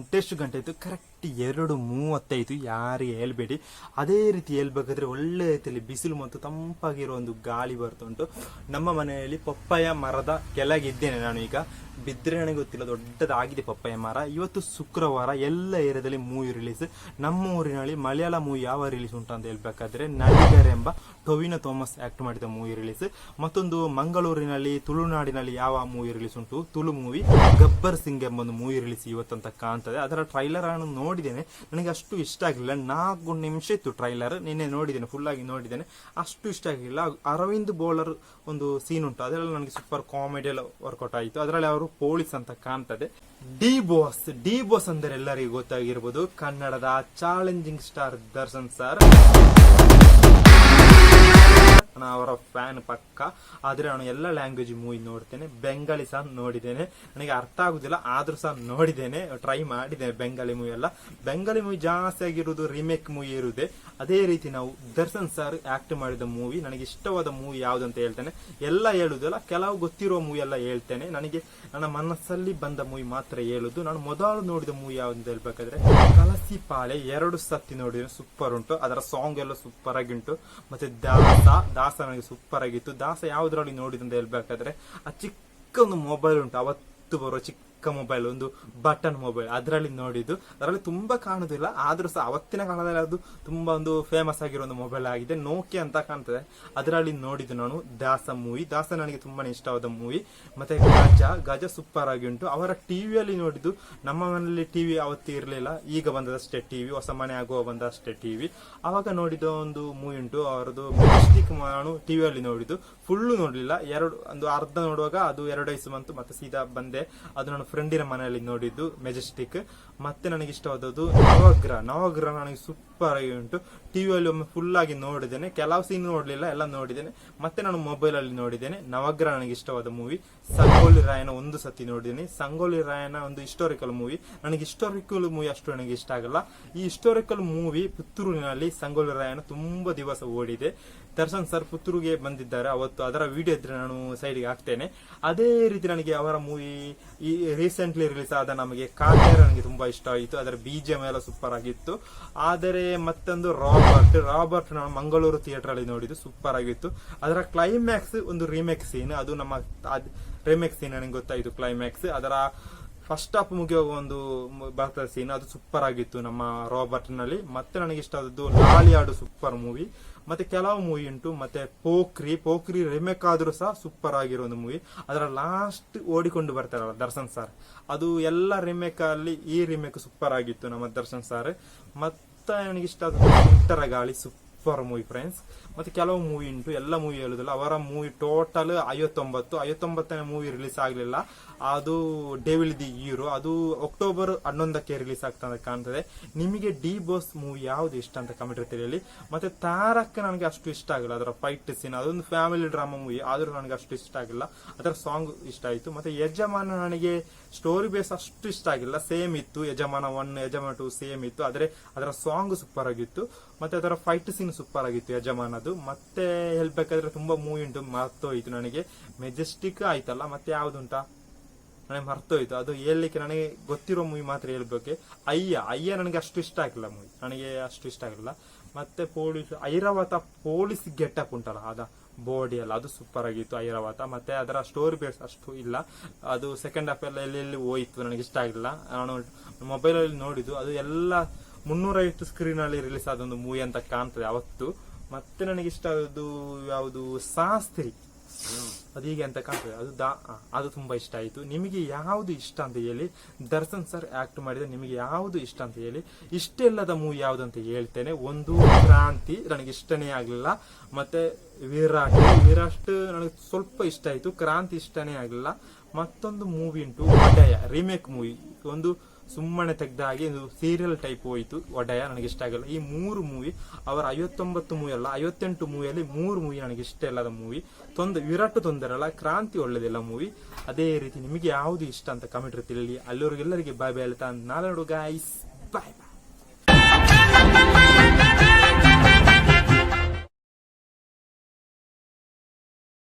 ಗಂಟೆಷ್ಟು ಗಂಟೆ ಇತ್ತು ಕರೆಕ್ಟ್ ಎರಡು ಮೂವತ್ತೈದು, ಯಾರಿಗೆ ಹೇಳ್ಬೇಡಿ. ಅದೇ ರೀತಿ ಹೇಳ್ಬೇಕಾದ್ರೆ ಒಳ್ಳೆ ರೀತಿಯಲ್ಲಿ ಬಿಸಿಲು ಮತ್ತು ತಂಪಾಗಿರೋ ಒಂದು ಗಾಳಿ ಬರ್ತುಂಟು ನಮ್ಮ ಮನೆಯಲ್ಲಿ ಪಪ್ಪಾಯ ಮರದ ಕೆಳಗಿದ್ದೇನೆ ನಾನು ಈಗ. ಬಿದ್ದರೆ ನನಗೆ ಗೊತ್ತಿಲ್ಲ, ದೊಡ್ಡದಾಗಿದೆ ಪಪ್ಪಾಯ ಮರ. ಇವತ್ತು ಶುಕ್ರವಾರ ಎಲ್ಲ ಏರಿಯಾದಲ್ಲಿ ಮೂವಿ ರಿಲೀಸ್ ನಮ್ಮ ಊರಿನಲ್ಲಿ ಮಲಯಾಳ ಮೂವಿ ಯಾವ ರಿಲೀಸ್ ಉಂಟು ಅಂತ ಹೇಳ್ಬೇಕಾದ್ರೆ ನಡಿಗರ್ ಎಂಬ ಟೊವಿನ ಥಾಮಸ್ ಆಕ್ಟ್ ಮಾಡಿದ ಮೂವಿ ರಿಲೀಸ್ ಮತ್ತೊಂದು ಮಂಗಳೂರಿನಲ್ಲಿ, ತುಳುನಾಡಿನಲ್ಲಿ ಯಾವ ಮೂವಿ ರಿಲೀಸ್ ಉಂಟು? ತುಳು ಮೂವಿ ಗಬ್ಬರ್ ಸಿಂಗ್ ಎಂಬ ಒಂದು ಮೂವಿ ರಿಲೀಸ್ ಇವತ್ತಂತ ಕಾಣ್ತದೆ ಅದರ ಟ್ರೈಲರ್ ಅನ್ನು ನೋಡಿದ್ದೇನೆ. ನನಗೆ ಅಷ್ಟು ಇಷ್ಟ ಆಗಲಿಲ್ಲ ನಾಲ್ಕು ನಿಮಿಷ ಇತ್ತು ಟ್ರೈಲರ್ ನಿನ್ನೆ ನೋಡಿದ್ದೇನೆ ಫುಲ್ ಆಗಿ ನೋಡಿದ್ದೇನೆ. ಅಷ್ಟು ಇಷ್ಟ ಆಗಲಿಲ್ಲ ಅರವಿಂದ್ ಬೋಲರ್ ಒಂದು ಸೀನ್ ಉಂಟು. ಅದರಲ್ಲಿ ನನಗೆ ಸೂಪರ್ ಕಾಮಿಡಿ ಎಲ್ಲ ವರ್ಕೌಟ್ ಆಯಿತು. ಅದರಲ್ಲಿ ಅವರು ಪೊಲೀಸ್ ಅಂತ ಕಾಣ್ತದೆ. ಡಿ ಬಾಸ್ ಡಿ ಬಾಸ್ ಅಂದರೆ ಎಲ್ಲರಿಗೂ ಗೊತ್ತಾಗಿರ್ಬೋದು. ಕನ್ನಡದ ಚಾಲೆಂಜಿಂಗ್ ಸ್ಟಾರ್ ದರ್ಶನ್ ಸರ್ ನಾನು ಅವರ ಫ್ಯಾನ್ ಪಕ್ಕ. ಆದ್ರೆ ನಾನು ಎಲ್ಲ ಲ್ಯಾಂಗ್ವೇಜ್ ಮೂವಿ ನೋಡ್ತೇನೆ. ಬೆಂಗಾಲಿ ಸಹ ನೋಡಿದ್ದೇನೆ. ನನಗೆ ಅರ್ಥ ಆಗುದಿಲ್ಲ, ಆದ್ರೂ ಸಹ ನೋಡಿದ್ದೇನೆ. ಟ್ರೈ ಮಾಡಿದ್ದೇನೆ ಬೆಂಗಾಲಿ ಮೂವಿ ಎಲ್ಲ. ಬೆಂಗಾಲಿ ಮೂವಿ ಜಾಸ್ತಿ ಆಗಿರುವುದು ರಿಮೇಕ್ ಮೂವಿ ಇರುವುದೇ. ಅದೇ ರೀತಿ ನಾವು ದರ್ಶನ್ ಸರ್ ಆಕ್ಟ್ ಮಾಡಿದ ಮೂವಿ, ನನಗೆ ಇಷ್ಟವಾದ ಮೂವಿ ಯಾವ್ದು ಅಂತ ಹೇಳ್ತೇನೆ. ಎಲ್ಲ ಹೇಳುವುದಲ್ಲ ಕೆಲವು ಗೊತ್ತಿರುವ ಮೂವಿ ಎಲ್ಲ ಹೇಳ್ತೇನೆ. ನನಗೆ ನನ್ನ ಮನಸ್ಸಲ್ಲಿ ಬಂದ ಮೂವಿ ಮಾತ್ರ ಹೇಳುದು ನಾನು ಮೊದಲು ನೋಡಿದ ಮೂವಿ ಯಾವ್ದು ಅಂತ ಹೇಳ್ಬೇಕಾದ್ರೆ ಕಲಸಿ ಪಾಲೆ ಎರಡು ಸತಿ ನೋಡಿದ್ರೆ ಸೂಪರ್ ಉಂಟು. ಅದರ ಸಾಂಗ್ ಎಲ್ಲ ಸೂಪರ್ ಆಗಿ ಉಂಟು ಮತ್ತೆ ದಾಸ ದಾಸ ನನಗೆ ಸೂಪರ್ ಆಗಿತ್ತು. ದಾಸ ಯಾವುದ್ರಲ್ಲಿ ನೋಡಿದಂತ ಹೇಳ್ಬೇಕಾದ್ರೆ, ಆ ಚಿಕ್ಕ ಒಂದು ಮೊಬೈಲ್ ಉಂಟು. ಅವತ್ತು ಬರೋ ಚಿಕ್ಕ ಮೊಬೈಲ್ ಒಂದು ಬಟನ್ ಮೊಬೈಲ್ ಅದರಲ್ಲಿ ನೋಡಿದ್ದು. ಅದರಲ್ಲಿ ತುಂಬಾ ಕಾಣುದಿಲ್ಲ. ಆದ್ರೂ ಸಹ ಅವತ್ತಿನ ಕಾಲದಲ್ಲಿ ಅದು ತುಂಬಾ ಒಂದು ಫೇಮಸ್ ಆಗಿರೋ ಒಂದು ಮೊಬೈಲ್ ಆಗಿದೆ. ನೋಕೆ ಅಂತ ಕಾಣ್ತದೆ. ಅದರಲ್ಲಿ ನೋಡಿದ್ದು ನಾನು ದಾಸ ಮೂವಿ. ದಾಸ ನನಗೆ ತುಂಬಾನೇ ಇಷ್ಟವಾದ ಮೂವಿ. ಮತ್ತೆ ಗಜ ಗಜ ಸೂಪರ್ ಆಗಿ ಉಂಟು. ಅವರ ಟಿವಿಯಲ್ಲಿ ನೋಡಿದ್ದು. ನಮ್ಮ ಮನೆಯಲ್ಲಿ ಟಿವಿ ಅವತ್ತು ಇರಲಿಲ್ಲ. ಈಗ ಬಂದದಷ್ಟೇ ಟಿವಿ ಹೊಸ ಮನೆ ಆಗುವ ಬಂದಷ್ಟೇ ಟಿವಿ ಅವಾಗ ನೋಡಿದ ಒಂದು ಮೂವಿ ಉಂಟು. ಅವರದು ಮೆಜೆಸ್ಟಿಕ್ ನಾನು ಟಿವಿಯಲ್ಲಿ ನೋಡಿದ್ದು. ಫುಲ್ಲು ನೋಡಲಿಲ್ಲ. ಎರಡು, ಒಂದು ಅರ್ಧ ನೋಡುವಾಗ ಅದು ಎರಡು ವಯಸ್ಸು ಬಂತು ಮತ್ತೆ ಸೀದಾ ಬಂದೆ. ಅದು ನಾನು ಫ್ರೆಂಡಿನ ಮನೆಯಲ್ಲಿ ನೋಡಿದ್ದು ಮೆಜೆಸ್ಟಿಕ್ ಮತ್ತೆ ನನಗೆ ಇಷ್ಟವಾದದ್ದು ನವಗ್ರಹ. ನವಗ್ರಹ ನನಗೆ ಸೂಪರ್ ಆಗಿ ಉಂಟು. ಟಿವಿಯಲ್ಲಿ ಒಮ್ಮೆ ಫುಲ್ ಆಗಿ ನೋಡಿದ್ದೇನೆ. ಕೆಲವು ಸೀನ್ ನೋಡಲಿಲ್ಲ, ಎಲ್ಲ ನೋಡಿದ್ದೇನೆ. ಮತ್ತೆ ನಾನು ಮೊಬೈಲ್ ಅಲ್ಲಿ ನೋಡಿದ್ದೇನೆ. ನವಗ್ರಹ ನನಗೆ ಇಷ್ಟವಾದ ಮೂವಿ ಸಂಗೋಲಿ ರಾಯನ ಒಂದು ಸತಿ ನೋಡಿದೀನಿ. ಸಂಗೋಲಿ ರಾಯನ ಒಂದು ಹಿಸ್ಟೋರಿಕಲ್ ಮೂವಿ ನನಗೆ ಹಿಸ್ಟೋರಿಕಲ್ ಮೂವಿ ಅಷ್ಟು ನನಗೆ ಇಷ್ಟ ಆಗಲ್ಲ. ಈ ಹಿಸ್ಟೋರಿಕಲ್ ಮೂವಿ ಪುತ್ತೂರಿನಲ್ಲಿ ಸಂಗೋಲಿ ರಾಯನ ತುಂಬಾ ದಿವಸ ಓಡಿದೆ. ದರ್ಶನ್ ಸರ್ ಪುತ್ತೂರಿಗೆ ಬಂದಿದ್ದಾರೆ. ಅವತ್ತು ಅದರ ವಿಡಿಯೋ ಇದ್ರೆ ನಾನು ಸೈಡ್ಗೆ ಹಾಕ್ತೇನೆ. ಅದೇ ರೀತಿ ನನಗೆ ಅವರ ಮೂವಿ ಈ ರೀಸೆಂಟ್ಲಿ ರಿಲೀಸ್ ಆದ ನಮಗೆ ಕಾಟೇರ್ ನನಗೆ ತುಂಬಾ ಇಷ್ಟ ಆಯಿತು. ಅದರ ಬಿಜಿಎಂ ಎಲ್ಲ ಸೂಪರ್ ಆಗಿತ್ತು. ಆದರೆ ಮತ್ತೊಂದು ರಾಬರ್ಟ್ ರಾಬರ್ಟ್ ನಾನು ಮಂಗಳೂರು ಥಿಯೇಟರ್ ಅಲ್ಲಿ ನೋಡಿದ್ದು ಸೂಪರ್ ಆಗಿತ್ತು. ಅದರ ಕ್ಲೈಮ್ಯಾಕ್ಸ್ ಒಂದು ರೀಮೇಕ್ ಸೀನ್ ಅದು ನಮ್ಮ ರೀಮೇಕ್ ಸೀನ್ ನನಗೆ ಗೊತ್ತಾಯಿತು ಕ್ಲೈಮ್ಯಾಕ್ಸ್ ಅದರ ಫಸ್ಟ್ ಹಾಫ್ ಮುಗಿಯುವಾಗ ಒಂದು ಬರ್ತದ ಸೀನ್ ಅದು ಸೂಪರ್ ಆಗಿತ್ತು ನಮ್ಮ ರಾಬರ್ಟ್ನಲ್ಲಿ. ಮತ್ತೆ ನನಗೆ ಇಷ್ಟ ಆದದ್ದು ಲಾಲಿ ಆಡು ಸೂಪರ್ ಮೂವಿ ಮತ್ತೆ ಕೆಲವು ಮೂವಿ ಉಂಟು, ಮತ್ತೆ ಪೋಖ್ರಿ. ಪೋಖ್ರಿ ರಿಮೇಕ್ ಆದ್ರೂ ಸಹ ಸೂಪರ್ ಆಗಿರೋ ಒಂದು ಮೂವಿ ಅದರ ಲಾಸ್ಟ್ ಓಡಿಕೊಂಡು ಬರ್ತಾರಲ್ಲ ದರ್ಶನ್ ಸರ್ ಅದು ಎಲ್ಲ ರಿಮೇಕ್ ಅಲ್ಲಿ ಈ ರಿಮೇಕ್ ಸೂಪರ್ ಆಗಿತ್ತು ನಮ್ಮ ದರ್ಶನ್ ಸರ್ ಮತ್ತೆ ನನಗೆ ಇಷ್ಟ ಆದ ಉತ್ತರ ಗಾಳಿ ಸೂಪರ್ ಮೂವಿ ಫ್ರೆಂಡ್ಸ್ ಮತ್ತೆ ಕೆಲವು ಮೂವಿ ಉಂಟು, ಎಲ್ಲ ಮೂವಿ ಹೇಳುದಿಲ್ಲ. ಅವರ ಮೂವಿ ಟೋಟಲ್ ಐವತ್ತೊಂಬತ್ತು, ಐವತ್ತೊಂಬತ್ತನೇ ಮೂವಿ ರಿಲೀಸ್ ಆಗಲಿಲ್ಲ. ಅದು ಡೇವಿಲ್ ದಿ ಹೀರೋ ಅದು ಅಕ್ಟೋಬರ್ ಹನ್ನೊಂದಕ್ಕೆ ರಿಲೀಸ್ ಆಗ್ತದೆ ಕಾಣ್ತದೆ. ನಿಮಗೆ ಡಿ ಬೋಸ್ ಮೂವಿ ಯಾವ್ದು ಇಷ್ಟ ಅಂತ ಕಮೆಂಟ್ ತಿಳಿಯಲಿ. ಮತ್ತೆ ತಾರಕ್ ನನಗೆ ಅಷ್ಟು ಇಷ್ಟ ಆಗಿಲ್ಲ. ಅದರ ಫೈಟ್ ಸೀನ್ ಅದೊಂದು ಫ್ಯಾಮಿಲಿ ಡ್ರಾಮಾ ಮೂವಿ ಆದರೂ ನನಗೆ ಅಷ್ಟು ಇಷ್ಟ ಆಗಿಲ್ಲ. ಅದರ ಸಾಂಗ್ ಇಷ್ಟ ಆಯಿತು. ಮತ್ತೆ ಯಜಮಾನ ನನಗೆ ಸ್ಟೋರಿ ಬೇಸ್ ಅಷ್ಟು ಇಷ್ಟ ಆಗಿಲ್ಲ. ಸೇಮ್ ಇತ್ತು. ಯಜಮಾನ ಒನ್ ಯಜಮಾನ ಟು ಸೇಮ್ ಇತ್ತು. ಆದರೆ ಅದರ ಸಾಂಗ್ ಸೂಪರ್ ಆಗಿತ್ತು. ಮತ್ತೆ ಅದರ ಫೈಟ್ ಸೀನ್ ಸೂಪರ್ ಆಗಿತ್ತು ಯಜಮಾನದು. ಮತ್ತೆ ಹೇಳ್ಬೇಕಾದ್ರೆ ತುಂಬಾ ಮೂವಿ ಉಂಟು, ಮರ್ತೋಯ್ತು ನನಗೆ. ಮೆಜೆಸ್ಟಿಕ್ ಆಯ್ತಲ್ಲ, ಮತ್ತೆ ಯಾವ್ದುಂಟಾ? ನನಗೆ ಮರ್ತೋಯ್ತು. ಅದು ಹೇಳಲಿಕ್ಕೆ ನನಗೆ ಗೊತ್ತಿರೋ ಮೂವಿ ಮಾತ್ರ ಹೇಳ್ಬೇಕು. ಅಯ್ಯ ಅಯ್ಯ ನನಗೆ ಅಷ್ಟು ಇಷ್ಟ ಆಗಿಲ್ಲ ಮೂವಿ ನನಗೆ ಅಷ್ಟು ಇಷ್ಟ ಆಗಿಲ್ಲ ಮತ್ತೆ ಪೊಲೀಸ್ ಐರಾವತ ಪೊಲೀಸ್ ಗೆಟಪ್ ಉಂಟಲ್ಲ, ಅದ ಬಾಡಿ ಅಲ್ಲ ಅದು ಸೂಪರ್ ಆಗಿತ್ತು ಐರಾವತ. ಮತ್ತೆ ಅದರ ಸ್ಟೋರಿ ಬೇಸ್ ಅಷ್ಟು ಇಲ್ಲ. ಅದು ಸೆಕೆಂಡ್ ಹಾಫ್ ಎಲ್ಲ ಎಲ್ಲೆಲ್ಲಿ ಹೋಯ್ತು ನನಗೆ ಇಷ್ಟ ಆಗಿಲ್ಲ ನಾನು ಮೊಬೈಲಲ್ಲಿ ನೋಡಿದ್ದು, ಅದು ಎಲ್ಲ ಮುನ್ನೂರೈವತ್ತು ಸ್ಕ್ರೀನ್ ಅಲ್ಲಿ ರಿಲೀಸ್ ಆದ ಒಂದು ಮೂವಿ ಅಂತ ಕಾಣ್ತದೆ ಅವತ್ತು. ಮತ್ತೆ ನನಗೆ ಇಷ್ಟ ಆದದ್ದು ಯಾವುದು? ಶಾಸ್ತ್ರಿ ಅದು ಹೀಗೆ ಅಂತ ಕಾಣ್ತದೆ. ಅದು ಅದು ತುಂಬಾ ಇಷ್ಟ ಆಯಿತು. ನಿಮಗೆ ಯಾವುದು ಇಷ್ಟ ಅಂತ ಹೇಳಿ ದರ್ಶನ್ ಸರ್ ಆಕ್ಟ್ ಮಾಡಿದ ನಿಮಗೆ ಯಾವುದು ಇಷ್ಟ ಅಂತ ಹೇಳಿ ಇಷ್ಟೆಲ್ಲದ ಮೂವಿ ಯಾವುದು ಅಂತ ಹೇಳ್ತೇನೆ. ಒಂದು ಕ್ರಾಂತಿ ನನಗೆ ಇಷ್ಟನೇ ಆಗಲಿಲ್ಲ. ಮತ್ತೆ ವಿರಾಟ್. ವಿರಾಟ್ ನನಗೆ ಸ್ವಲ್ಪ ಇಷ್ಟ ಆಯಿತು. ಕ್ರಾಂತಿ ಇಷ್ಟನೇ ಆಗಲಿಲ್ಲ. ಮತ್ತೊಂದು ಮೂವಿ ಉಂಟು ಉದಯ ರಿಮೇಕ್ ಮೂವಿ ಒಂದು ಸುಮ್ಮನೆ ತೆಗ್ದ ಹಾಗೆ ಇದು ಸೀರಿಯಲ್ ಟೈಪ್ ಹೋಯಿತು, ಒಡೆಯ ನನಗೆ ಇಷ್ಟ ಆಗಲ್ಲ. ಈ ಮೂರು ಮೂವಿ ಅವರ ಐವತ್ತೊಂಬತ್ತು ಮೂವಿ ಅಲ್ಲ, ಐವತ್ತೆಂಟು ಮೂವಿಯಲ್ಲಿ ಮೂರು ಮೂವಿ ನನಗೆ ಇಷ್ಟ ಇಲ್ಲದ ಮೂವಿ ತೊಂದರೆ ವಿರಾಟ್ ತೊಂದರೆ ಅಲ್ಲ, ಕ್ರಾಂತಿ ಒಳ್ಳೆದಿಲ್ಲ ಮೂವಿ ಅದೇ ರೀತಿ ನಿಮಗೆ ಯಾವುದು ಇಷ್ಟ ಅಂತ ಕಮೆಂಟ್ ತಿಳಿ ಅಲ್ಲಿವರೆಗೆಲ್ಲರಿಗೆ ಬಾಯ್ ಹೇಳ್ತಾ ನಾಳೆ ನೋಡು ಗಾಯ್ಸ್ ಬಾಯ್